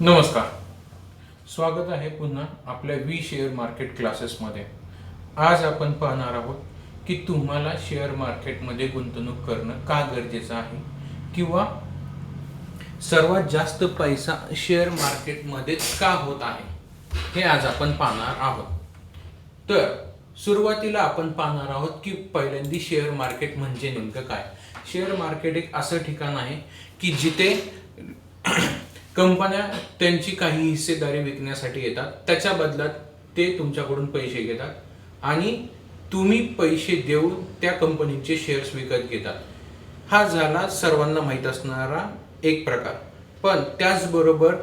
नमस्कार. स्वागत आहे पुन्हा आपल्या वी शेअर मार्केट क्लासेसमध्ये आज आपण पाहणार आहोत की तुम्हाला शेअर मार्केटमध्ये गुंतवणूक करणं का गरजेचं आहे? किंवा सर्वात जास्त पैसा शेअर मार्केटमध्ये का होत आहे? हे आज आपण पाहणार आहोत. तर सुरुवातीला आपण पाहणार आहोत की पहिल्यांदी शेअर मार्केट म्हणजे नेमकं काय? शेअर मार्केट एक असं ठिकाण आहे की जिथे कंपन्या त्यांची काही हिस्सेदारी विकण्यासाठी येतात. त्याच्या बदल्यात ते तुमच्याकडून पैसे घेतात आणि तुम्ही पैसे देऊन त्या कंपनीचे शेअर्स विकत घेतात. हा झाला सर्वांना माहीत असणारा एक प्रकार. पण त्याचबरोबर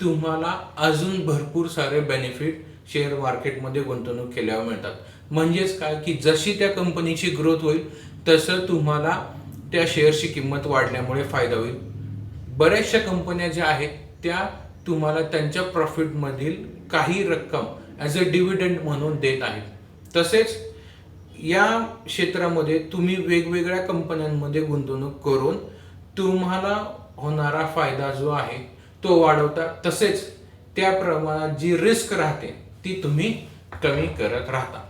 तुम्हाला अजून भरपूर सारे बेनिफिट शेअर मार्केटमध्ये गुंतवणूक केल्यावर मिळतात. म्हणजेच काय? की जशी त्या कंपनीची ग्रोथ होईल तसं तुम्हाला त्या शेअरची किंमत वाढल्यामुळे फायदा होईल. बऱ्याचशा कंपन्या ज्या आहेत त्या तुम्हाला त्यांच्या प्रॉफिटमधील काही रक्कम ॲज अ डिव्हिडंड म्हणून देत आहेत. तसेच या क्षेत्रामध्ये तुम्ही वेगवेगळ्या कंपन्यांमध्ये गुंतवणूक करून तुम्हाला होणारा फायदा जो आहे तो वाढवता. तसेच त्या प्रमाणात जी रिस्क राहते ती तुम्ही कमी करत राहता.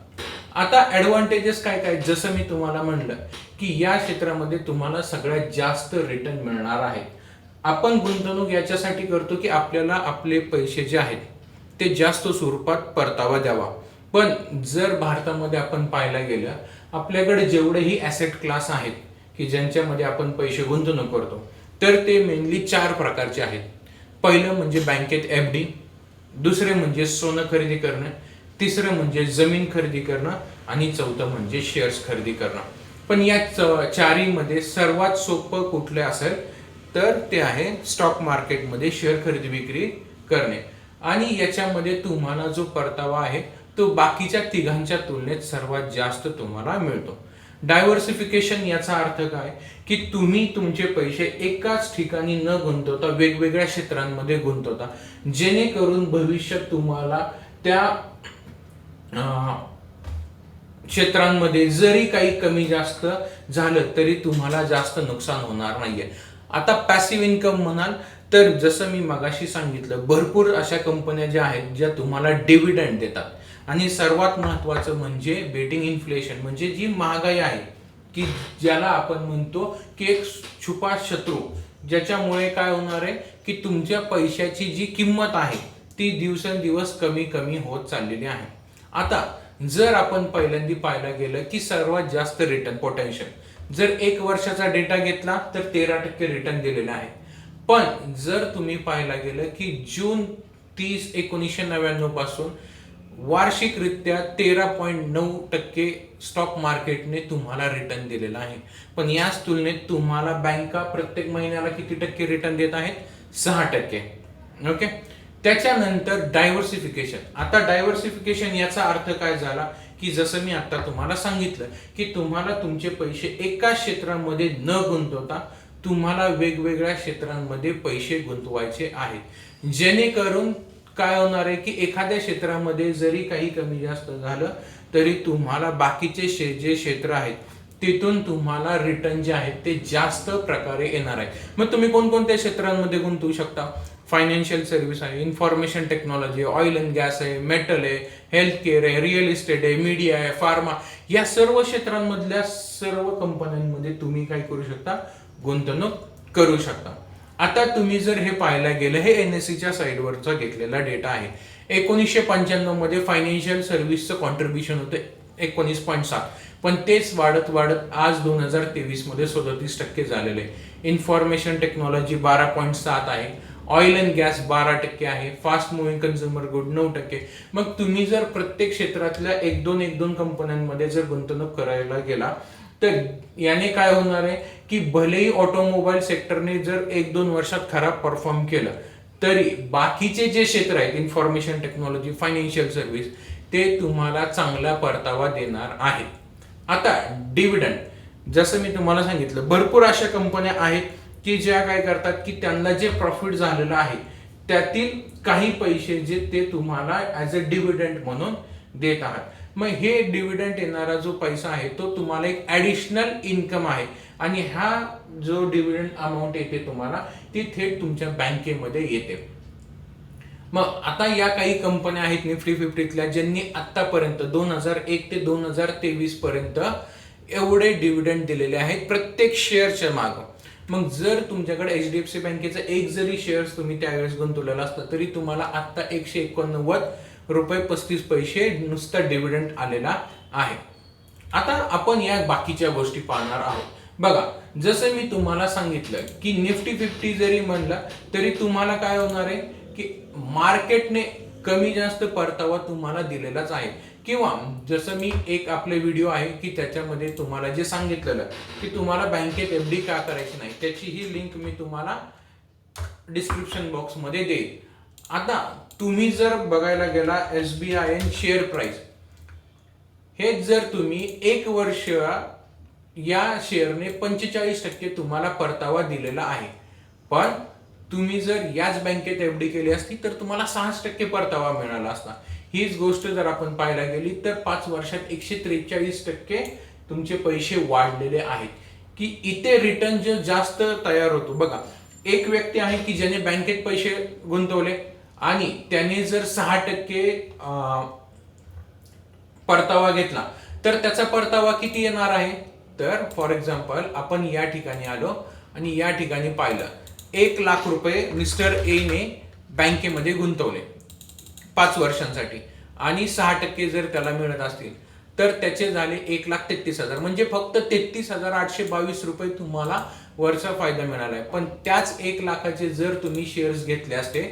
आता ॲडव्हान्टेजेस काय काय? जसं मी तुम्हाला म्हणलं की या क्षेत्रामध्ये तुम्हाला सगळ्यात जास्त रिटर्न मिळणार आहे. आपण गुंतवणूक याच्यासाठी करतो की आपल्याला आपले पैसे जे आहेत ते जास्त स्वरूपात परतावा द्यावा. पण जर भारतामध्ये आपण पाहायला गेलं आपल्याकडे जेवढेही ॲसेट क्लास आहेत की ज्यांच्यामध्ये आपण पैसे गुंतवणूक करतो तर ते मेनली चार प्रकारचे आहेत. पहिलं म्हणजे बँकेत एफ डी दुसरे म्हणजे सोनं खरेदी करणं तिसरं म्हणजे जमीन खरेदी करणं आणि चौथं म्हणजे शेअर्स खरेदी करणं. पण या च- चारीमध्ये सर्वात सोपं कुठलं असेल तर ते आहे स्टॉक मार्केटमध्ये शेअर खरेदी विक्री करणे. आणि याच्यामध्ये तुम्हाला जो परतावा आहे तो बाकीच्या तिघांच्या तुलनेत सर्वात जास्त तुम्हाला मिळतो. डायव्हर्सिफिकेशन याचा अर्थ काय? की तुम्ही तुमचे पैसे एकाच ठिकाणी न गुंतवता वेगवेगळ्या क्षेत्रांमध्ये गुंतवता. जेणेकरून भविष्यात तुम्हाला त्या अं, क्षेत्रांमध्ये जरी काही कमी जास्त झालं तरी तुम्हाला जास्त नुकसान होणार नाहीये. आता पॅसिव्ह इन्कम म्हणाल तर जसं मी मगाशी सांगितलं भरपूर अशा कंपन्या ज्या आहेत ज्या तुम्हाला डिव्हिडंड देतात. आणि सर्वात महत्वाचं म्हणजे बेटिंग इन्फ्लेशन म्हणजे जी महागाई आहे की ज्याला आपण म्हणतो की एक छुपा शत्रू ज्याच्यामुळे काय होणार आहे की तुमच्या पैशाची जी किंमत आहे ती दिवसेंदिवस कमी कमी होत चाललेली आहे. आता जर आपण पहिल्यांदा पाहायला गेलं की सर्वात जास्त रिटर्न पोटेन्शियल जर एक वर्षाचा डेटा घेतला तर तेरा टक्के रिटर्न दिलेला आहे. पण जर तुम्ही पाहायला गेलं की जून तीस एकोणीसशे नव्याण्णवपासून वार्षिकरित्या तेरा पॉईंट नऊ टक्के स्टॉक मार्केटने तुम्हाला रिटर्न दिलेला आहे. पण याच तुलनेत तुम्हाला बँका प्रत्येक महिन्याला किती टक्के रिटर्न देत आहेत? सहा टक्के. ओके त्याच्यानंतर डायव्हर्सिफिकेशन आता डायव्हर्सिफिकेशन याचा अर्थ काय झाला? की जसं मी आता तुम्हाला सांगितलं की तुम्हाला तुमचे पैसे एका क्षेत्रामध्ये न गुंतवता तुम्हाला वेगवेगळ्या क्षेत्रांमध्ये पैसे गुंतवायचे आहेत. जेणेकरून काय होणार आहे की एखाद्या क्षेत्रामध्ये जरी काही कमी जास्त झालं तरी तुम्हाला बाकीचे शे जे क्षेत्र आहेत तिथून तुम्हाला रिटर्न जे आहेत ते जास्त प्रकारे येणार आहे मग तुम्ही कोणकोणत्या क्षेत्रांमध्ये गुंतवू शकता? फायनान्शियल सर्व्हिस आहे information technology oil and gas आहे मेटल आहे हेल्थ केअर आहे रिअल इस्टेट आहे मीडिया आहे फार्मा या सर्व क्षेत्रांमधल्या सर्व कंपन्यांमध्ये तुम्ही काय करू शकता? गुंतवणूक करू शकता. आता तुम्ही जर हे पाहायला गेलं हे एन एस सीच्या साईडवरचा घेतलेला डेटा आहे. एकोणीसशे पंच्याण्णवमध्ये फायनान्शियल सर्व्हिसचं कॉन्ट्रीब्युशन होतं एकोणीस पॉईंट सात. पण तेच वाढत वाढत आज दोन हजार तेवीसमध्ये सदतीस टक्के झालेले आहे. इन्फॉर्मेशन टेक्नॉलॉजी बारा पॉईंट सात आहे. ऑइल अँड गॅस बारा टक्के आहे फास्ट मुव्हिंग कन्झ्युमर गुड नऊ टक्के. मग तुम्ही जर प्रत्येक क्षेत्रातल्या एक दोन एक दोन कंपन्यांमध्ये जर गुंतवणूक करायला गेला तर याने काय होणार आहे की भलेही ऑटोमोबाईल सेक्टरने जर एक दोन वर्षात खराब परफॉर्म केलं तरी बाकीचे जे क्षेत्र आहेत इन्फॉर्मेशन टेक्नॉलॉजी फायनान्शियल सर्व्हिस ते तुम्हाला चांगला परतावा देणार आहे आता डिव्हिडंड जसं मी तुम्हाला सांगितलं भरपूर अशा कंपन्या आहेत की ज्या काय करतात की त्यांना जे प्रॉफिट झालेलं आहे त्यातील काही पैसे जे ते तुम्हाला ॲज अ डिव्हिडंड म्हणून देत आहात. मग हे डिव्हिडंड येणारा जो पैसा आहे तो तुम्हाला एक ॲडिशनल इन्कम आहे. आणि हा जो डिव्हिडंड अमाऊंट येते तुम्हाला ती थेट तुमच्या बँकेमध्ये येते. मग आता या काही कंपन्या आहेत निफ्टी फिफ्टीतल्या ज्यांनी आतापर्यंत दोन हजार एक ते दोन हजार तेवीस पर्यंत एवढे डिव्हिडंड दिलेले आहेत प्रत्येक शेअरच्या मागं. मग जर तुमच्याकडे एच डी एफ सी बँकेचं एक जरी शेअर्स तुम्ही त्यावेळेस गुंतवलेलं असतं तरी तुम्हाला आत्ता एकशे एकोणनव्वद रुपये पस्तीस पैसे नुसता डिव्हिडंड आलेला आहे. आता आपण या बाकीच्या गोष्टी पाहणार आहोत. बघा जसं मी तुम्हाला सांगितलं की निफ्टी फिफ्टी जरी म्हणलं तरी तुम्हाला काय होणार आहे? की मार्केटने कमी जास्त परतावा तुम्हाला दिलेलाच आहे. किंवा जसं मी एक आपले व्हिडिओ आहे की त्याच्यामध्ये तुम्हाला जे सांगितलेलं की तुम्हाला बँकेत एफ डी का करायची नाही त्याची ही लिंक मी तुम्हाला डिस्क्रिप्शन बॉक्समध्ये देईल आता तुम्ही जर बघायला गेला S B I N share price हे जर तुम्ही एक वर्ष या शेअरने पंचेचाळीस टक्के तुम्हाला परतावा दिलेला आहे. पण तुम्ही जर याच बँकेत एफ डी केली असती तर तुम्हाला सहाच टक्के परतावा मिळाला असता. हीच गोष्ट जर आपण पाहायला गेली तर पाच वर्षात एकशे त्रेचाळीस टक्के तुमचे पैसे वाढलेले आहेत. की इथे रिटर्न जे जास्त तयार होतो. बघा एक व्यक्ती आहे की ज्याने बँकेत पैसे गुंतवले आणि त्याने जर सहा टक्के परतावा घेतला तर त्याचा परतावा किती येणार आहे? तर फॉर एक्झाम्पल आपण या ठिकाणी आलो आणि या ठिकाणी पाहिलं. एक लाख रुपये मिस्टर ए ने बँकेमध्ये गुंतवले. पाच वर्षांसाठी. आणि सहा टक्के जर त्याला मिळत असतील तर त्याचे झाले एक लाख तेहतीस हजार. म्हणजे फक्त तेहतीस हजार आठशे बावीस रुपये तुम्हाला वरचा फायदा मिळाला आहे. पण त्याच एक लाखाचे जर तुम्ही शेअर्स घेतले असते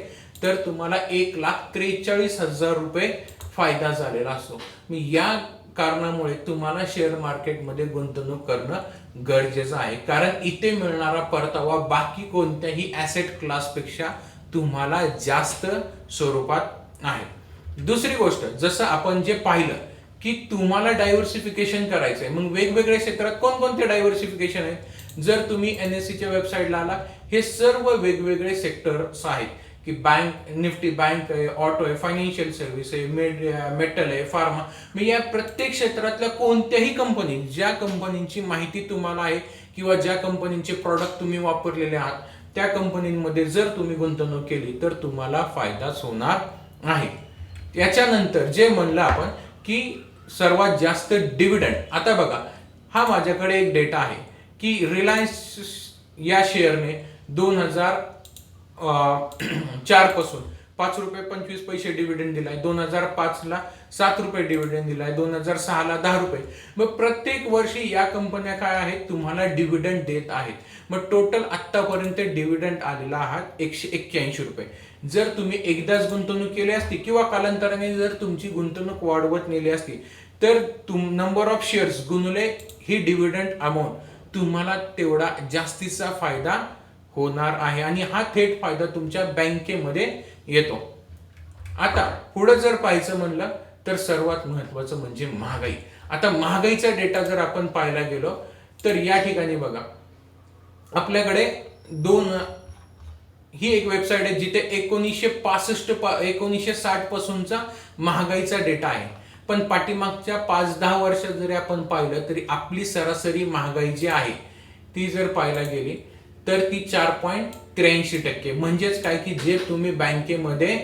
तर तुम्हाला एक लाख त्रेचाळीस हजार रुपये फायदा झालेला असतो. मी या कारणामुळे तुम्हाला शेअर मार्केटमध्ये गुंतवणूक करणं गरजेचं आहे. कारण इथे मिळणारा परतावा बाकी कोणत्याही ॲसेट क्लासपेक्षा तुम्हाला जास्त स्वरूपात आहे. दुसरी गोष्ट जसं आपण जे पाहिलं की तुम्हाला डायव्हर्सिफिकेशन करायचंय मग वेगवेगळ्या क्षेत्रात कोणकोणते डायव्हर्सिफिकेशन आहेत? जर तुम्ही एन एस सीच्या वेबसाईटला आला हे सर्व वेगवेगळे सेक्टर्स आहेत. की बँक निफ्टी बँक आहे ऑटो आहे फायनान्शियल सर्व्हिस आहे मेड मेटल आहे फार्मा मी या प्रत्येक क्षेत्रातल्या कोणत्याही कंपनी ज्या कंपनींची माहिती तुम्हाला आहे किंवा ज्या कंपनीचे प्रॉडक्ट तुम्ही वापरलेले आहात त्या कंपनीमध्ये जर तुम्ही गुंतवणूक केली तर तुम्हाला फायदाच होणार आहे. याच्यानंतर जे म्हणलं आपण की सर्वात जास्त डिव्हिडंड आता बघा हा माझ्याकडे एक डेटा आहे की रिलायन्स या शेअरने दोन हजार चारपासून. पाच रुपये पंचवीस पैसे डिव्हिडंड दिलाय. दोन हजार पाच ला सात रुपये डिव्हिडंड दिलाय. दोन हजार सहा ला दहा रुपये. मग प्रत्येक वर्षी या कंपन्या काय आहेत? तुम्हाला डिव्हिडंड देत आहेत. मग टोटल आतापर्यंत डिव्हिडंड आलेला आहात एकशे एक्क्याऐंशी रुपये. जर तुम्ही एकदाच गुंतवणूक केली असती किंवा कालांतराने जर तुमची गुंतवणूक वाढवत नेली असती तर तुम नंबर ऑफ शेअर्स गुणले ही डिव्हिडंड अमाऊंट तुम्हाला तेवढा जास्तीचा फायदा होणार आहे. आणि हा थेट फायदा तुमच्या बँकेमध्ये येतो. आता पुढं जर पाहायचं म्हणलं तर सर्वात महत्वाचं म्हणजे महागाई. आता महागाईचा डेटा जर आपण पाहायला गेलो तर या ठिकाणी बघा. आपल्याकडे दोन ही एक वेबसाईट आहे जिथे एकोणीसशे पासष्ट पा एकोणीसशे साठ पासूनचा महागाईचा डेटा आहे. पण पाठीमागच्या पाच दहा वर्षात जरी आपण पाहिलं तरी आपली सरासरी महागाई जी आहे ती जर पाहायला गेली तर ती चार पॉईंट त्र्याऐंशी टक्के. म्हणजेच काय की जे तुम्ही बँकेमध्ये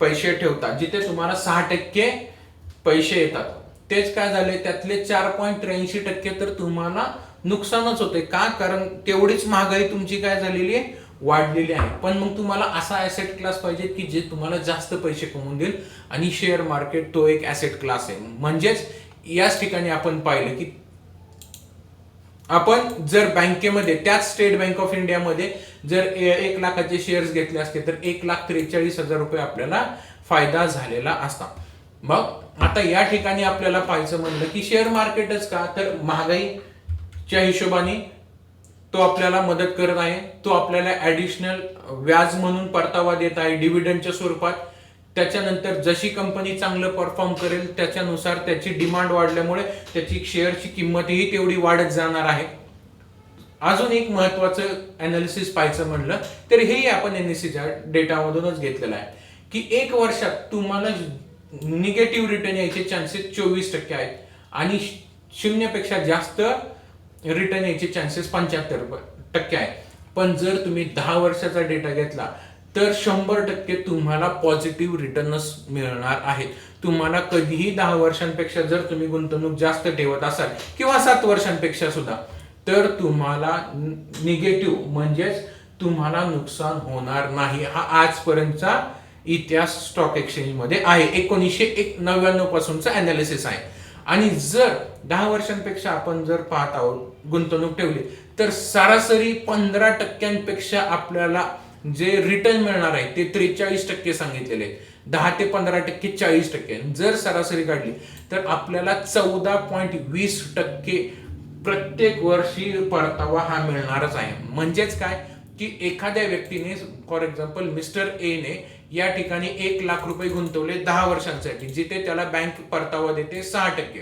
पैसे ठेवता जिथे तुम्हाला सहा टक्के पैसे येतात तेच काय झाले? त्यातले चार पॉईंट त्र्याऐंशी टक्के तर तुम्हाला नुकसानच होते. का? कारण तेवढीच महागाई तुमची काय झालेली आहे? वाढलेली आहे. पण मग तुम्हाला असा ऍसेट क्लास पाहिजे की जे तुम्हाला जास्त पैसे कमवून देईल आणि शेअर मार्केट तो एक ऍसेट क्लास आहे. म्हणजेच याच ठिकाणी आपण पाहिलं की आपण जर बँकेमध्ये त्याच स्टेट बँक ऑफ इंडियामध्ये जर एक लाखाचे शेअर्स घेतले असते तर एक लाख त्रेचाळीस हजार रुपये आपल्याला फायदा झालेला असता. मग आता या ठिकाणी आपल्याला पाहायचं म्हणलं की शेअर मार्केटच का? तर महागाईच्या हिशोबाने तो आपल्याला मदत करत आहे. तो आपल्याला ऍडिशनल व्याज म्हणून परतावा देत आहे डिव्हिडंडच्या स्वरूपात. त्याच्यानंतर जशी कंपनी चांगलं परफॉर्म करेल त्याच्यानुसार त्याची डिमांड वाढल्यामुळे त्याची शेअरची किंमतही तेवढी वाढत जाणार आहे. अजून एक महत्वाचं अनालिसिस पाहायचं म्हणलं तर हेही आपण एनएससीच्या डेटामधूनच घेतलेलं आहे. की एक वर्षात तुम्हाला निगेटिव्ह रिटर्न यायचे चान्सेस चोवीस टक्के आहेत आणि शून्यपेक्षा जास्त रिटर्न यायचे चान्सेस पंच्याहत्तर टक्के आहेत. पण जर तुम्ही दहा वर्षाचा डेटा घेतला तर शंभर टक्के तुम्हाला पॉझिटिव्ह रिटर्नच मिळणार आहेत. तुम्हाला कधीही दहा वर्षांपेक्षा जर तुम्ही गुंतवणूक जास्त ठेवत असाल किंवा सात वर्षांपेक्षा सुद्धा तर तुम्हाला निगेटिव्ह म्हणजेच तुम्हाला नुकसान होणार नाही. हा आजपर्यंतचा इतिहास स्टॉक एक्सचेंजमध्ये आहे. एकोणीसशे एक नव्याण्णव पासूनचा अनालिसिस आहे. आणि जर दहा वर्षांपेक्षा आपण जर पाहत आहोत गुंतवणूक ठेवली तर सरासरी पंधरा टक्क्यांपेक्षा आपल्याला जे रिटर्न मिळणार आहे ते त्रेचाळीस टक्के सांगितलेले आहे. दहा ते पंधरा टक्के चाळीस टक्के जर सरासरी काढली तर आपल्याला चौदा पॉईंट वीस टक्के प्रत्येक वर्षी परतावा हा मिळणारच आहे. म्हणजेच काय? की एखाद्या व्यक्तीने फॉर एक्झाम्पल मिस्टर ए ने या ठिकाणी एक लाख रुपये गुंतवले दहा वर्षांसाठी जिथे त्याला बँक परतावा देते सहा टक्के.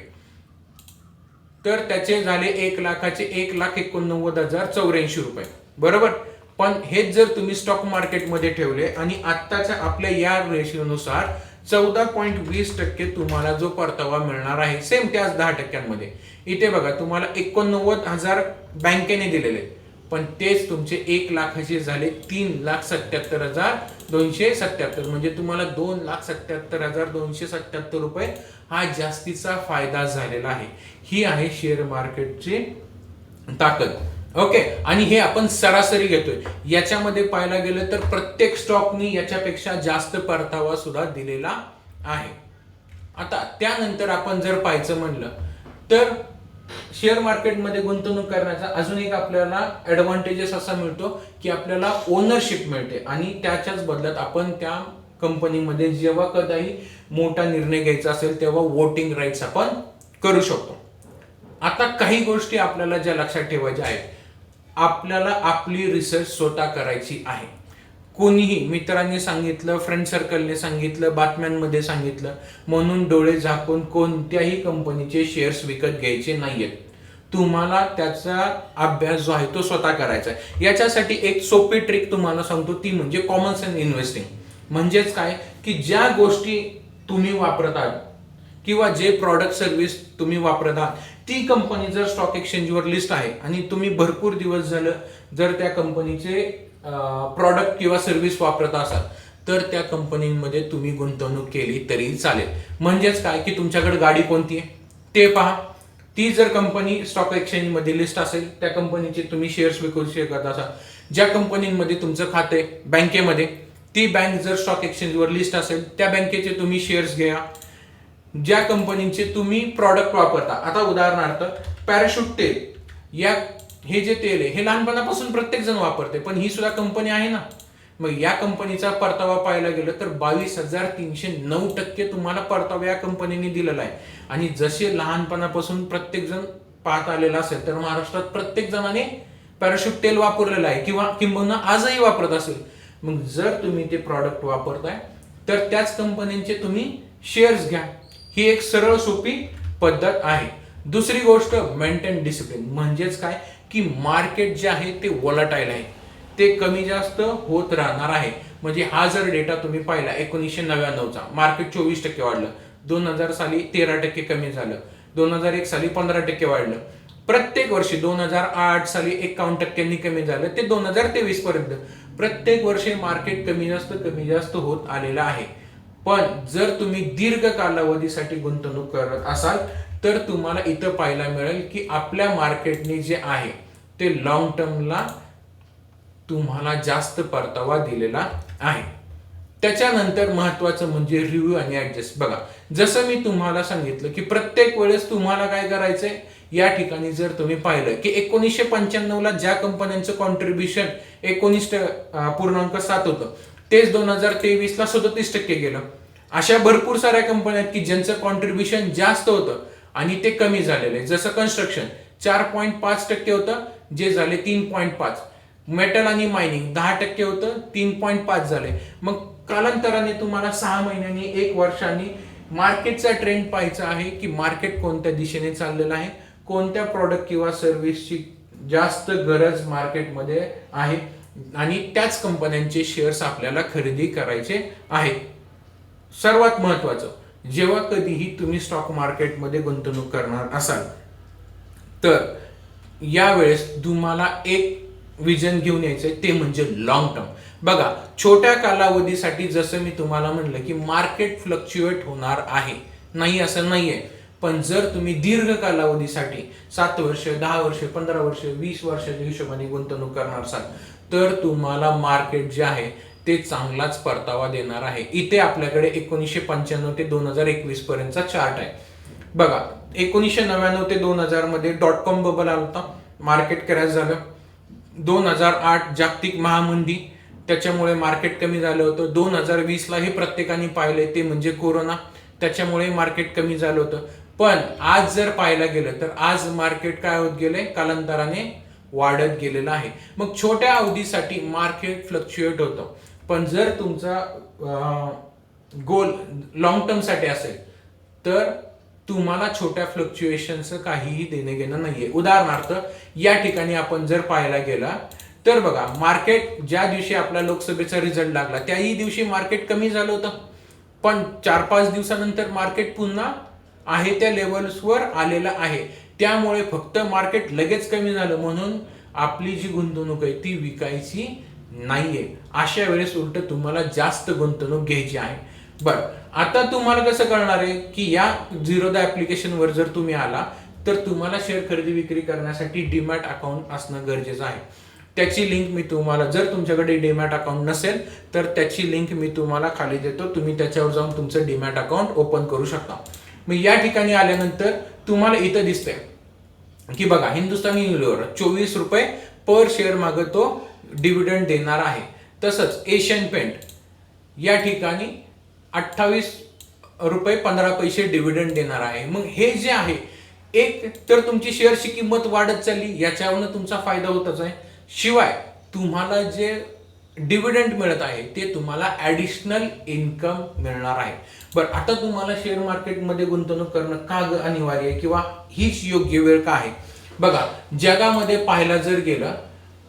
तर त्याचे झाले एक लाखाचे एक लाख एकोणनव्वद हजार चौऱ्याऐंशी रुपये. बरोबर? पण हेच जर तुम्ही स्टॉक मार्केटमध्ये ठेवले आणि आत्ताच्या आपल्या या रेशिओनुसार चौदा पॉईंट वीस टक्के तुम्हाला जो परतावा मिळणार आहे सेम त्याच दहा टक्क्यांमध्ये. इथे बघा तुम्हाला एकोणनव्वद हजार बँकेने दिलेले. पण तेच तुमचे एक लाखाचे झाले तीन लाख सत्याहत्तर हजार दोनशे सत्याहत्तर. म्हणजे तुम्हाला दोन लाख सत्याहत्तर हजार दोनशे सत्याहत्तर रुपये हा जास्तीचा फायदा झालेला आहे. ही आहे शेअर मार्केटची ताकद. ओके आणि हे आपण सरासरी घेतोय. याच्यामध्ये पाहायला गेलं तर प्रत्येक स्टॉकनी याच्यापेक्षा जास्त परतावा सुद्धा दिलेला आहे. आता त्यानंतर आपण जर पाहायचं म्हणलं तर शेअर मार्केटमध्ये गुंतवणूक करण्याचा अजून एक आपल्याला ऍडव्हान्टेजेस असा मिळतो की आपल्याला ओनरशिप मिळते. आणि त्याच्याच बदल्यात आपण त्या कंपनीमध्ये जेव्हा कदाही मोठा निर्णय घ्यायचा असेल तेव्हा वोटिंग राईट्स आपण करू शकतो. आता काही गोष्टी आपल्याला ज्या लक्षात ठेवायच्या आहेत. आपल्याला आपली रिसर्च स्वतः करायची आहे. कोणीही मित्रांनी सांगितलं फ्रेंड सर्कलने सांगितलं बातम्यांमध्ये सांगितलं म्हणून डोळे झाकून कोणत्याही कंपनीचे शेअर्स विकत घ्यायचे नाहीयेत. तुम्हाला त्याचा अभ्यास जो आहे तो स्वतः करायचा आहे. याच्यासाठी एक सोपी ट्रिक तुम्हाला सांगतो ती म्हणजे कॉमन सेन्स इन्व्हेस्टिंग म्हणजेच काय? की ज्या गोष्टी तुम्ही वापरत आहात किंवा जे प्रॉडक्ट सर्व्हिस तुम्ही वापरत आहात ती कंपनी जर स्टॉक एक्सचेंजवर लिस्ट आहे आणि तुम्ही भरपूर दिवस झालं जर त्या कंपनीचे प्रॉडक्ट किंवा सर्व्हिस वापरत असाल तर त्या कंपनीमध्ये तुम्ही गुंतवणूक केली तरी चालेल. म्हणजेच काय? की तुमच्याकडे गाडी कोणती आहे? ते पहा. ती जर कंपनी स्टॉक एक्सचेंजमध्ये लिस्ट असेल त्या कंपनीचे तुम्ही शेअर्स विकू शकत असाल. ज्या कंपनीमध्ये तुमचं खाते बँकेमध्ये ती बँक जर स्टॉक एक्सचेंजवर लिस्ट असेल त्या बँकेचे तुम्ही शेअर्स घ्या. ज्या कंपनीचे तुम्ही प्रॉडक्ट वापरता. आता उदाहरणार्थ पॅराशूट तेल. या हे जे तेल आहे हे लहानपणापासून प्रत्येक जण वापरते पण ही सुद्धा कंपनी आहे ना. मग या कंपनीचा परतावा पाहायला गेलं तर बावीस हजार तीनशे नऊ टक्के तुम्हाला परतावा या कंपनीने दिलेला आहे. आणि जसे लहानपणापासून प्रत्येक जण पाहत आलेला असेल तर महाराष्ट्रात प्रत्येक जणाने पॅराशूट तेल वापरलेलं आहे किंवा किंबहुना आजही वापरत असेल. मग जर तुम्ही ते प्रॉडक्ट वापरताय तर त्याच कंपनीचे तुम्ही शेअर्स घ्या. ही एक सरळ सोपी पद्धत आहे. दुसरी गोष्ट मेंटेन डिसिप्लिन म्हणजेच काय? की मार्केट जे आहे ते वॉलटाईल आहे. ते कमी जास्त होत राहणार आहे. म्हणजे हा जर डेटा तुम्ही पाहिला एकोणीसशे नव्याण्णवचा मार्केट चोवीस टक्के वाढलं. दोन हजार साली तेरा टक्के कमी झालं. दोन हजार एक साली पंधरा टक्के वाढलं. प्रत्येक वर्षी दोन हजार आठ साली एकावन्न टक्क्यांनी कमी झालं. ते दोन हजार तेवीस पर्यंत. प्रत्येक वर्षी मार्केट कमी जास्त कमी जास्त होत आलेलं आहे. पण जर तुम्ही दीर्घ कालावधीसाठी गुंतवणूक करत असाल तर तुम्हाला इथं पाहायला मिळेल की आपल्या मार्केटने जे आहे ते लॉंग टर्मला तुम्हाला जास्त परतावा दिलेला आहे. त्याच्यानंतर महत्वाचं म्हणजे रिव्ह्यू आणि ऍडजस्ट बघा जसं मी तुम्हाला सांगितलं की प्रत्येक वेळेस तुम्हाला काय करायचंय? या ठिकाणी जर तुम्ही पाहिलं की एकोणीसशे पंच्याण्णवला ज्या कंपन्यांचं कॉन्ट्रीब्युशन एकोणीस पूर्णांक सात होतं तेच दोन हजार तेवीसला सदतीस टक्के गेलं. अशा भरपूर साऱ्या कंपन्या आहेत की ज्यांचं कॉन्ट्रीब्युशन जास्त होतं आणि ते कमी झालेलं. आहे जसं कन्स्ट्रक्शन चार पॉईंट पाच टक्के होतं जे झाले तीन पॉईंट पाच. मेटल आणि मायनिंग दहा टक्के होतं तीन पॉईंट पाच झाले. मग कालांतराने तुम्हाला सहा महिन्यांनी एक वर्षांनी मार्केटचा ट्रेंड पाहायचा आहे की मार्केट कोणत्या दिशेने चाललेलं आहे कोणत्या प्रॉडक्ट किंवा सर्व्हिसची जास्त गरज मार्केटमध्ये आहे. आणि त्याच कंपन्यांचे शेअर्स आपल्याला खरेदी करायचे आहेत. सर्वात महत्वाचं जेव्हा कधीही तुम्ही स्टॉक मार्केटमध्ये गुंतवणूक करणार असाल तर यावेळेस तुम्हाला एक विजन घेऊन यायचं ते म्हणजे लॉंग टर्म बघा छोट्या कालावधीसाठी जसं मी तुम्हाला म्हणलं की मार्केट फ्लक्च्युएट होणार आहे. नाही असं नाहीये. पण जर तुम्ही दीर्घ कालावधीसाठी सात वर्ष दहा वर्ष पंधरा वर्ष वीस वर्षाच्या हिशोबाने गुंतवणूक करणार असाल तर तुम्हाला मार्केट जे आहे ते चांगलाच परतावा देणार आहे. इथे आपल्याकडे एकोणीसशे पंच्याण्णव ते दोन हजार एकवीस पर्यंतचा चार्ट आहे. बघा एकोणीसशे नव्याण्णव ते दोन हजारमध्ये डॉट कॉम बबल आला होता. मार्केट क्रॅश झालं. दोन हजार आठ जागतिक महामंदी त्याच्यामुळे मार्केट कमी झालं होतं. दोन हजार वीसला हे प्रत्येकाने पाहिलंय ते म्हणजे कोरोना. त्याच्यामुळे मार्केट कमी झालं होतं. पण आज जर पाहायला गेलं तर आज मार्केट काय होत गेले कालांतराने वाढत गेलेलं आहे. मग छोट्या अवधीसाठी मार्केट फ्लक्च्युएट होतं. पण जर तुमचा गोल लॉंग टर्मसाठी असेल तर तुम्हाला छोट्या फ्लक्च्युएशनचं काहीही देणं घेणं नाहीये. उदाहरणार्थ या ठिकाणी आपण जर पाहायला गेला तर बघा मार्केट ज्या दिवशी आपला लोकसभेचा रिझल्ट लागला त्याही दिवशी मार्केट कमी झालं होतं. पण चार पाच दिवसानंतर मार्केट पुन्हा आहे त्या लेवल्सवर आलेला आहे. त्यामुळे फक्त मार्केट लगेच कमी झालं म्हणून आपली जी गुंतवणूक आहे ती विकायची नाहीये. अशा वेळेस उलट तुम्हाला जास्त गुंतवणूक घ्यायची आहे. बर आता तुम्हाला कसं कळणार आहे की या झिरोदा ऍप्लिकेशनवर जर तुम्ही आला तर तुम्हाला शेअर खरेदी विक्री करण्यासाठी डीमॅट अकाउंट असणं गरजेचं आहे. त्याची लिंक मी तुम्हाला जर तुमच्याकडे डीमॅट अकाउंट नसेल तर त्याची लिंक मी तुम्हाला खाली देतो. तुम्ही त्याच्यावर जाऊन तुमचं डीमॅट अकाउंट ओपन करू शकता. मग या ठिकाणी आल्यानंतर तुम्हाला इथं दिसतंय. की बघा हिंदुस्थानी युनिलिव्हर चोवीस रुपये पर शेअर मागे तो डिव्हिडंड देणार आहे. तसंच एशियन पेंट या ठिकाणी अठ्ठावीस रुपये पंधरा पैसे डिव्हिडंड देणार आहे. मग हे जे आहे एक तर तुमची शेअरची किंमत वाढत चालली याच्यावरनं तुमचा फायदा होतच आहे. शिवाय तुम्हाला जे डिव्हिडंड मिळत आहे ते तुम्हाला ऍडिशनल इन्कम मिळणार आहे. बरं आता तुम्हाला शेअर मार्केटमध्ये गुंतवणूक करणं का अनिवार्य आहे किंवा हीच योग्य वेळ का आहे? बघा जगामध्ये पाहायला जर गेलं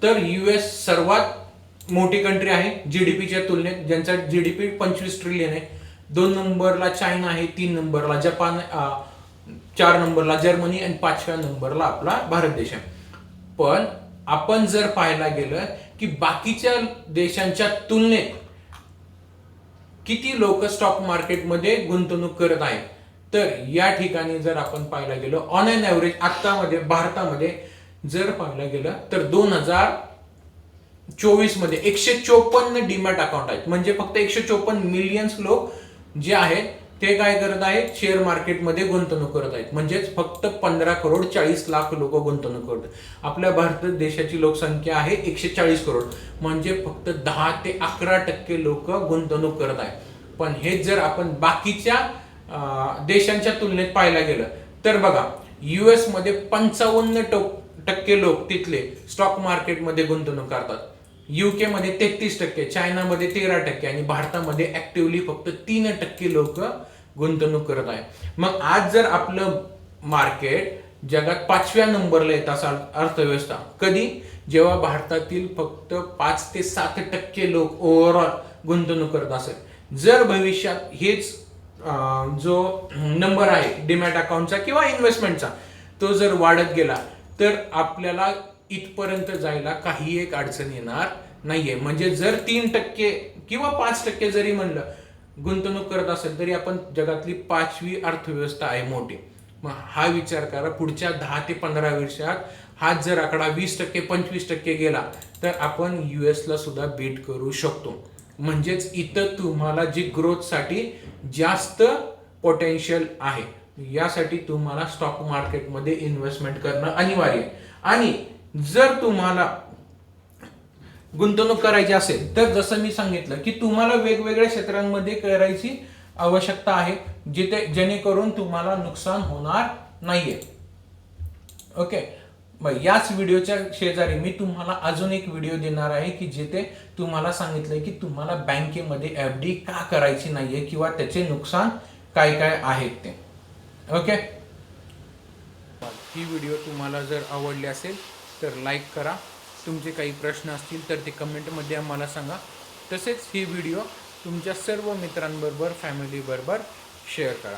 तर युएस सर्वात मोठी कंट्री आहे जी डी पीच्या तुलनेत ज्यांचा जी डी पी पंचवीस ट्रिलियन आहे. दोन नंबरला चायना आहे तीन नंबरला जपान चार नंबरला जर्मनी आणि पाचव्या नंबरला आपला भारत देश आहे. पण आपण जर पाहायला गेलं की बाकीच्या देशांच्या तुलनेत किती लोक स्टॉक मार्केटमध्ये गुंतवणूक करत आहेत? तर या ठिकाणी जर आपण पाहायला गेलो ऑन एन ॲव्हरेज आत्तामध्ये भारतामध्ये जर पाहायला गेलं तर दोन हजार चोवीसमध्ये एकशे चोपन्न डीमॅट अकाउंट आहेत. म्हणजे फक्त एकशे चोपन्न मिलियन्स लोक जे आहेत ते काय करत आहेत? शेअर मार्केटमध्ये गुंतवणूक करत आहेत. म्हणजेच फक्त पंधरा करोड चाळीस लाख लोक गुंतवणूक करतात आपल्या भारत देशाची लोकसंख्या आहे एकशे चाळीस करोड. म्हणजे फक्त दहा ते अकरा टक्के लोक गुंतवणूक करत आहेत. पण हे जर आपण बाकीच्या देशांच्या तुलनेत पाहायला गेलं तर बघा युएसमध्ये पंचावन्न टक्के लोक तिथले स्टॉक मार्केटमध्ये गुंतवणूक करतात. युकेमध्ये तेहतीस टक्के चायनामध्ये तेरा टक्के आणि भारतामध्ये ऍक्टिव्हली फक्त तीन टक्के लोक गुंतवणूक करत आहे मग आज जर आपलं मार्केट जगात पाचव्या नंबरला येत असाल अर्थव्यवस्था कधी? जेव्हा भारतातील फक्त पाच ते सात टक्के लोक ओव्हरऑल गुंतवणूक करत असेल. जर भविष्यात हेच जो नंबर आहे डिमॅट अकाउंटचा किंवा इन्व्हेस्टमेंटचा तो जर वाढत गेला तर आपल्याला इथपर्यंत जायला काही एक अडचण येणार नाहीये. म्हणजे जर तीन टक्के किंवा पाच टक्के जरी म्हणलं गुंतवणूक करत असेल तरी आपण जगातली पाचवी अर्थव्यवस्था आहे मोठी. मग हा विचार करा पुढच्या दहा ते पंधरा वर्षात हाच जर आकडा वीस टक्के पंचवीस टक्के गेला तर आपण यू एसला सुद्धा बीट करू शकतो. म्हणजेच इथं तुम्हाला जी ग्रोथसाठी जास्त पोटेन्शियल आहे यासाठी तुम्हाला स्टॉक मार्केटमध्ये इन्व्हेस्टमेंट करणं अनिवार्य आहे. आणि जर तुम्हाला गुंतवणूक करायची असेल तर जसं मी सांगितलं की तुम्हाला वेगवेगळ्या क्षेत्रांमध्ये करायची आवश्यकता आहे जिथे जेणेकरून तुम्हाला नुकसान होणार नाहीये. ओके मग याच व्हिडिओच्या शेजारी मी तुम्हाला अजून एक व्हिडिओ देणार आहे की जिथे तुम्हाला सांगितलंय की तुम्हाला बँकेमध्ये एफ डी का करायची नाहीये किंवा त्याचे नुकसान काय काय आहेत ते. ओके ही व्हिडिओ तुम्हाला जर आवडली असेल तर लाईक करा. तुमचे काही प्रश्न असतील तर ते कमेंटमध्ये आम्हाला सांगा. तसेच ही व्हिडिओ तुमच्या सर्व मित्रांबरोबर फॅमिलीबरोबर शेअर करा.